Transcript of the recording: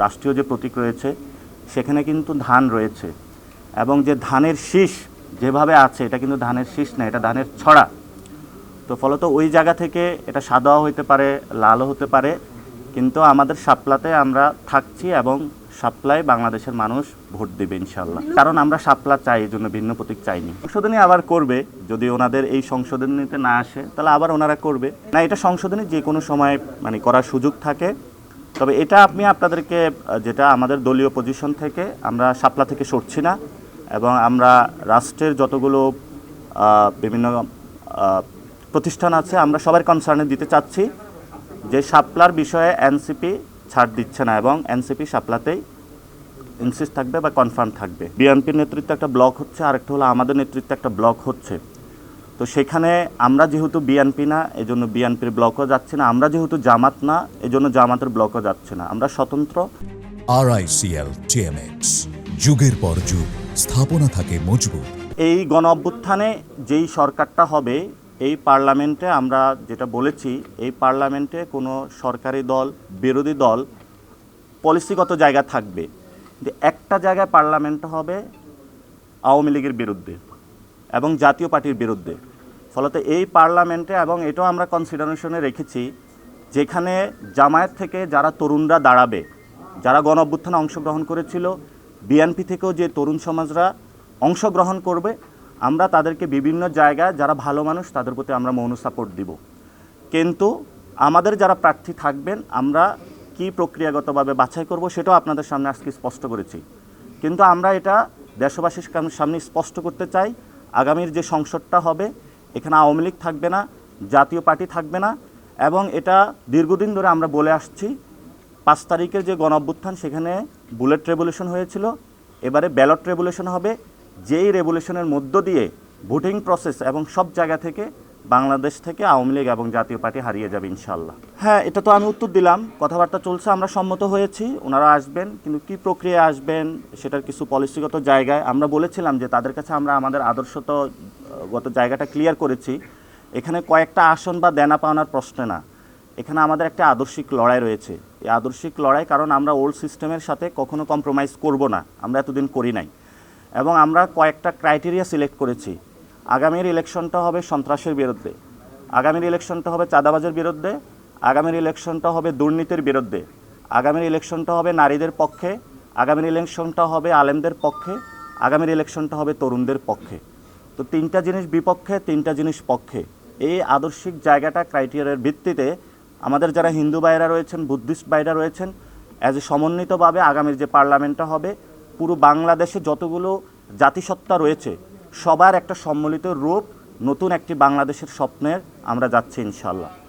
রাষ্ট্রীয় যে প্রতীক রয়েছে, সেখানে কিন্তু ধান রয়েছে। এবং যে ধানের শীষ যেভাবে আছে, এটা কিন্তু ধানের শীষ না, এটা ধানের ছড়া। তো ফলত ওই জায়গা থেকে এটা সাদাও হতে পারে, লালও হতে পারে, কিন্তু আমাদের সাপলাতে আমরা থাকছি এবং সাপলায় বাংলাদেশের মানুষ ভোট দেবে ইনশাল্লাহ কারণ আমরা সাপলা চাই, এই জন্য ভিন্ন প্রতীক চাইনি। সংশোধনী আবার করবে, যদি ওনাদের এই সংশোধনীতে না আসে, তাহলে আবার ওনারা করবে। না, এটা সংশোধনী যে কোনো সময় মানে করার সুযোগ থাকে। তবে এটা আপনি আপনাদেরকে, যেটা আমাদের দলীয় পজিশন থেকে, আমরা সাপলা থেকে সরছি না, এবং আমরা রাষ্ট্রের যতগুলো বিভিন্ন প্রতিষ্ঠান আছে, আমরা সবার কনসার্নে দিতে চাচ্ছি যে সাপলার বিষয়ে এনসিপি ছাড় দিচ্ছে না, এবং এনসিপি সাপলাতেই ইনসিস্ট থাকবে বা কনফার্ম থাকবে। বিএনপির নেতৃত্বে একটা ব্লক হচ্ছে, আরেকটা হলো আমাদের নেতৃত্বে একটা ব্লক হচ্ছে। তো সেখানে আমরা যেহেতু বিএনপি না এজন্য বিএনপির ব্লকও যাচ্ছে না। আমরা যেহেতু জামাত না এজন্য জামাতের ব্লকও যাচ্ছে না। আমরা স্বতন্ত্র। আরআইসিএল টিএমএক্স যুগের পর যুগ স্থাপনা থাকে মজবুত। এই গণ অভ্যুত্থানে যেই সরকারটা হবে এই পার্লামেন্টে আমরা যেটা বলেছি এই পার্লামেন্টে কোনো সরকারি দল বিরোধী দল পলিসিগত জায়গা থাকবে। যে একটা জায়গায় পার্লামেন্ট হবে আওয়ামী লীগের বিরুদ্ধে এবং জাতীয় পার্টির বিরুদ্ধে। ফলত এই পার্লামেন্টে এবং এটাও আমরা কনসিডারেশনে রেখেছি, যেখানে জামায়াত থেকে যারা তরুণরা দাঁড়াবে, যারা গণ অভ্যুত্থানে অংশগ্রহণ করেছিল বিএনপি থেকেও যে তরুণ সমাজরা অংশগ্রহণ করবে, আমরা তাদেরকে বিভিন্ন জায়গায় যারা ভালো মানুষ তাদের প্রতি আমরা মৌন সাপোর্ট দিব। কিন্তু আমাদের যারা প্রার্থী থাকবেন, আমরা কি প্রক্রিয়াগতভাবে বাছাই করব সেটাও আপনাদের সামনে আজকে স্পষ্ট করেছি। কিন্তু আমরা এটা দেশবাসীর সামনে স্পষ্ট করতে চাই, আগামীর যে সংসদটা হবে এখানে আওয়ামী লীগ থাকবে না, জাতীয় পার্টি থাকবে না, এবং এটা দীর্ঘদিন ধরে আমরা বলে আসছি। পাঁচ তারিখের যে গণ অভ্যুত্থান সেখানে বুলেট রেভলিউশন হয়েছিল। এবারে ব্যালট রেভলিউশন হবে। যেই রেভলিউশনের মধ্য দিয়ে ভোটিং প্রসেস এবং সব জায়গা থেকে বাংলাদেশ থেকে আওয়ামী লীগ এবং জাতীয় পার্টি হারিয়ে যাবে ইনশাল্লাহ হ্যাঁ এটা তো আমি উত্তর দিলাম। কথাবার্তা চলছে, আমরা সম্মত হয়েছি, ওনারা আসবেন, কিন্তু কি প্রক্রিয়া আসবেন সেটার কিছু পলিসিগত জায়গায় আমরা বলেছিলাম যে তাদের কাছে আমরা আমাদের আদর্শত গত জায়গাটা ক্লিয়ার করেছি। এখানে কয়েকটা আসন বা দেনা পাওনার প্রশ্ন না। এখানে আমাদের একটা আদর্শিক লড়াই রয়েছে। এই আদর্শিক লড়াই কারণ আমরা ওল্ড সিস্টেমের সাথে কখনো কম্প্রোমাইজ করব না। আমরা এতদিন করি নাই। এবং আমরা কয়েকটা ক্রাইটেরিয়া সিলেক্ট করেছি। আগামীর ইলেকশনটা হবে সন্ত্রাসের বিরুদ্ধে। আগামীর ইলেকশনটা হবে চাঁদাবাজের বিরুদ্ধে। আগামীর ইলেকশনটা হবে দুর্নীতির বিরুদ্ধে। আগামীর ইলেকশনটা হবে নারীদের পক্ষে। আগামীর ইলেকশনটা হবে আলেমদের পক্ষে। আগামীর ইলেকশনটা হবে তরুণদের পক্ষে। তো তিনটা জিনিস বিপক্ষে, তিনটা জিনিস পক্ষে। এই আদর্শিক জায়গাটা ক্রাইটেরিয়ার ভিত্তিতে আমাদের যারা হিন্দু ভাইরা রয়েছেন, বুদ্ধিস্ট ভাইরা রয়েছেন অ্যাজ এ সমন্বিতভাবে আগামীর যে পার্লামেন্টটা হবে, পুরো বাংলাদেশে যতগুলো জাতিসত্তা রয়েছে সবার একটা সম্মিলিত রূপ নতুন একটি বাংলাদেশের স্বপ্নের আমরা যাচ্ছি ইনশাল্লাহ